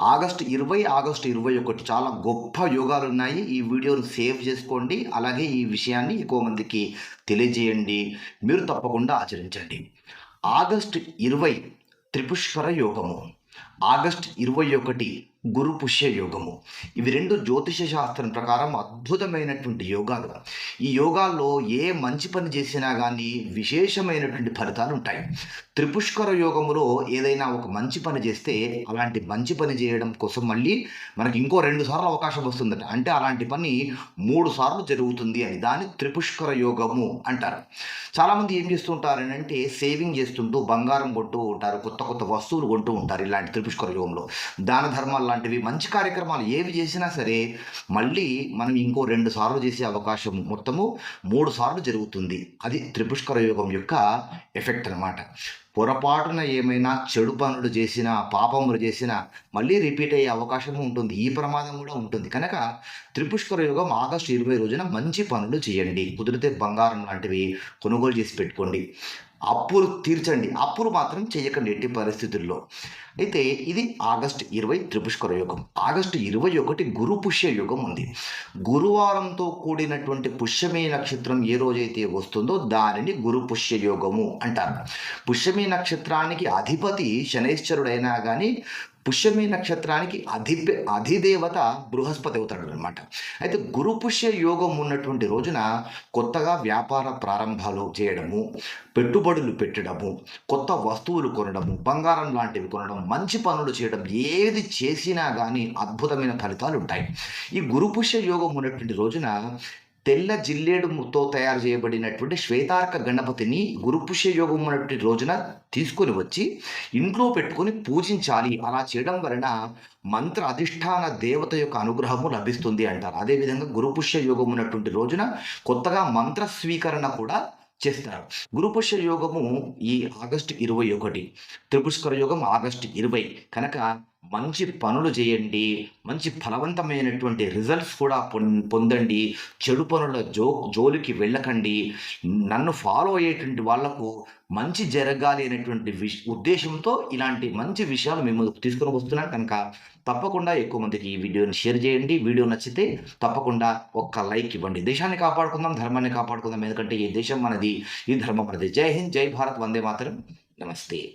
August ఇరవై August ఇరవై ఒకటి చాలా గొప్ప యోగాలు ఉన్నాయి. ఈ వీడియోను సేవ్ చేసుకోండి. అలాగే ఈ విషయాన్ని ఎక్కువ మందికి తెలియజేయండి. మీరు తప్పకుండా ఆచరించండి. ఆగస్టు ఇరవై త్రిపుష్కర యోగము. ఆగస్ట్ ఇరవై ఒకటి గురు పుష్య యోగము. ఇవి రెండు జ్యోతిష శాస్త్రం ప్రకారం అద్భుతమైనటువంటి యోగాలు. ఈ యోగాల్లో ఏ మంచి పని చేసినా కానీ విశేషమైనటువంటి ఫలితాలు ఉంటాయి. త్రిపుష్కర యోగములో ఏదైనా ఒక మంచి పని చేస్తే అలాంటి మంచి పని చేయడం కోసం మళ్ళీ మనకి ఇంకో రెండు సార్లు అవకాశం వస్తుందట. అంటే అలాంటి పని మూడు సార్లు జరుగుతుంది అని దాన్ని త్రిపుష్కర యోగము అంటారు. చాలామంది ఏం చేస్తుంటారు అంటే సేవింగ్ చేస్తుంటూ బంగారం కొంటూ ఉంటారు కొత్త కొత్త వస్తువులు కొంటూ ఉంటారు ఇలాంటి త్రిపుష్కర యుగంలో దాన ధర్మాలు లాంటివి మంచి కార్యక్రమాలు ఏవి చేసినా సరే మళ్ళీ మనం ఇంకో రెండు సార్లు చేసే అవకాశం మొత్తము మూడు సార్లు జరుగుతుంది. అది త్రిపుష్కర యుగం యొక్క ఎఫెక్ట్ అనమాట పొరపాటున ఏమైనా చెడు పనులు చేసినా పాపములు చేసినా మళ్ళీ రిపీట్ అయ్యే అవకాశం ఉంటుంది. ఈ ప్రమాదం కూడా ఉంటుంది. కనుక త్రిపుష్కర యుగం ఆగస్టు ఇరవై రోజున మంచి పనులు చేయండి. కుదిరితే బంగారం లాంటివి కొనుగోలు చేసి పెట్టుకోండి. అప్పులు తీర్చండి. అప్పులు మాత్రం చేయకండి ఎట్టి పరిస్థితుల్లో. అయితే ఇది ఆగస్ట్ ఇరవై త్రిపుష్కర యుగం. ఆగస్టు ఇరవై ఒకటి గురు పుష్య యుగం ఉంది. గురువారంతో కూడినటువంటి పుష్యమే నక్షత్రం ఏ రోజైతే వస్తుందో దానిని గురు పుష్య యోగము అంటారు. పుష్యమి నక్షత్రానికి అధిపతి శనైశ్వరుడైనా కానీ పుష్యమి నక్షత్రానికి అధి అధిదేవత బృహస్పతి అవుతాడు అనమాట అయితే గురు పుష్య యోగం ఉన్నటువంటి రోజున కొత్తగా వ్యాపార ప్రారంభాలు చేయడము పెట్టుబడులు పెట్టడము కొత్త వస్తువులు కొనడము బంగారం లాంటివి కొనడం మంచి పనులు చేయడం ఏది చేసినా కానీ అద్భుతమైన ఫలితాలు ఉంటాయి ఈ గురు పుష్య యోగం ఉన్నటువంటి రోజున తెల్ల జిల్లేడుతో తయారు చేయబడినటువంటి శ్వేతార్క గణపతిని గురుపుష్య యోగం ఉన్నటువంటి రోజున తీసుకొని వచ్చి ఇంట్లో పెట్టుకొని పూజించాలి. అలా చేయడం వలన మంత్ర అధిష్టాన దేవత యొక్క అనుగ్రహము లభిస్తుంది అంటారు. అదేవిధంగా గురుపుష్య యోగం ఉన్నటువంటి రోజున కొత్తగా మంత్ర స్వీకరణ కూడా చేస్తారు. గురుపుష్య యోగము ఈ ఆగస్టు ఇరవై ఒకటి త్రిపుష్కర యోగం ఆగస్టు ఇరవై. కనుక మంచి పనులు చేయండి మంచి ఫలవంతమైనటువంటి రిజల్ట్స్ కూడా పొం- పొందండి చెడు పనుల జో జోలికి వెళ్ళకండి. నన్ను ఫాలో అయ్యేటువంటి వాళ్ళకు మంచి జరగాలి అనేటువంటి విష్ ఉద్దేశంతో ఇలాంటి మంచి విషయాలు మేము తీసుకొని వస్తున్నాం కనుక తప్పకుండా ఎక్కువ మందికి ఈ వీడియోని షేర్ చేయండి. వీడియో నచ్చితే తప్పకుండా ఒక్క లైక్ ఇవ్వండి. దేశాన్ని కాపాడుకుందాం ధర్మాన్ని కాపాడుకుందాం. ఎందుకంటే ఈ దేశం మనది ఈ ధర్మం మనది. జై హింద్ జై భారత్ వందే మాత్రం. నమస్తే.